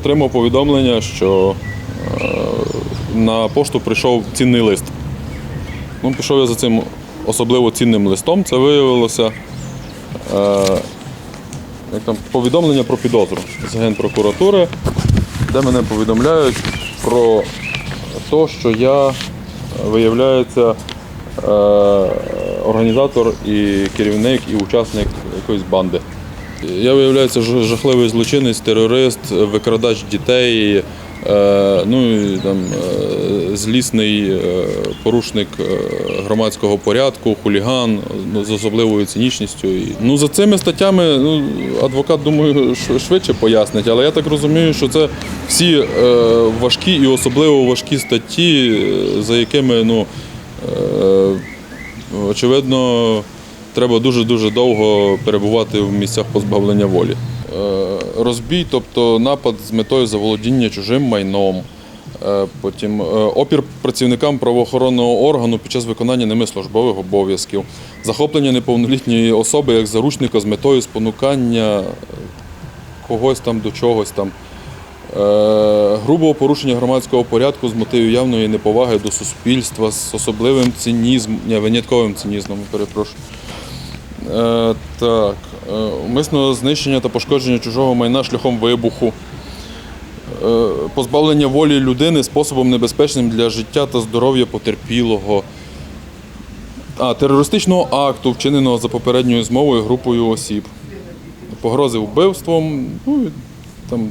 отримав повідомлення, що е, на пошту прийшов цінний лист. Ну, пішов я за цим особливо цінним листом. Це виявилося е, як там, повідомлення про підозру з Генпрокуратури, де мене повідомляють про те, що я, е, виявляється, організатор і керівник, і учасник якоїсь банди. Я виявляється ж- жахливий злочинець, терорист, викрадач дітей, е, ну і там е, злісний е, порушник громадського порядку, хуліган ну, з особливою цинічністю. Ну за цими статтями ну, адвокат, думаю, швидше пояснить, але я так розумію, що це всі важкі і особливо важкі статті, за якими ну. Очевидно, треба дуже-дуже довго перебувати в місцях позбавлення волі. Е, Розбій, тобто напад з метою заволодіння чужим майном. Е, Потім е, опір працівникам правоохоронного органу під час виконання ними службових обов'язків, захоплення неповнолітньої особи як заручника з метою спонукання когось там до чогось там. Грубого порушення громадського порядку з мотивів явної неповаги до суспільства з особливим цинізмом, ні, винятковим цинізмом, перепрошую. Е, так, е, умисного знищення та пошкодження чужого майна шляхом вибуху. Е, позбавлення волі людини способом небезпечним для життя та здоров'я потерпілого. А, терористичного акту, вчиненого за попередньою змовою групою осіб. Погрози вбивством, ну там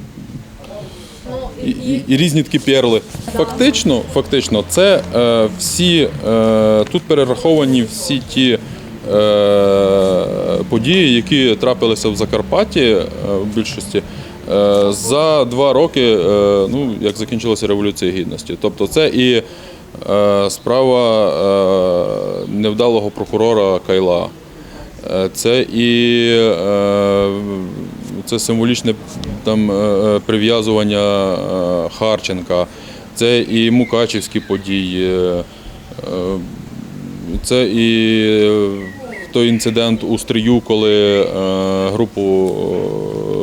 і, і, і різні такі перли. Фактично, фактично, це е, всі е, тут перераховані всі ті події, які трапилися в Закарпатті е, в більшості. е, За два роки, е, ну як закінчилася революція гідності. Тобто, це і е, справа е, невдалого прокурора Кайла. Е, Це і е, це символічне там, е, прив'язування е, Харченка, це і Мукачівські події, е, це і е, той інцидент у Стрию, коли е, групу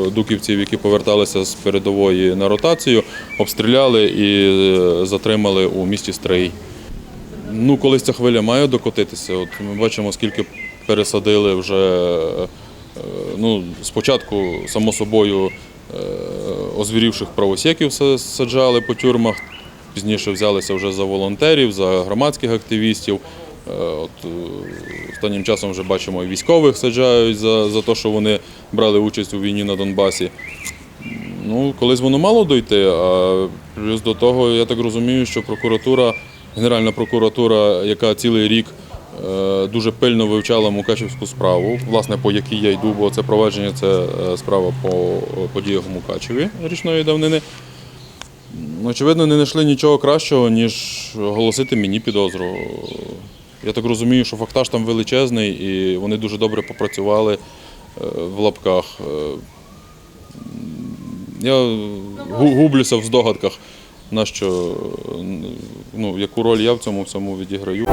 е, дуківців, які поверталися з передової на ротацію, обстріляли і е, затримали у місті Стрий. Ну, колись ця хвиля має докотитися. От ми бачимо, скільки пересадили вже. Ну, спочатку, само собою, озвірівших правосеків саджали по тюрмах, пізніше взялися вже за волонтерів, за громадських активістів. Е, От, е, останнім часом вже бачимо, і військових саджають за, за те, що вони брали участь у війні на Донбасі. Ну, колись воно мало дойти, а плюс до того, я так розумію, що прокуратура, Генеральна прокуратура, яка цілий рік е, дуже пильно вивчала Мукачівську справу, власне, по якій я йду, бо це провадження це справа по подіях у Мукачеві річної давнини. Очевидно, не знайшли нічого кращого, ніж оголосити мені підозру. Я так розумію, що фактаж там величезний і вони дуже добре попрацювали е, в лапках. Е, я гублюся в здогадках, на що, ну, яку роль я в цьому всьому відіграю.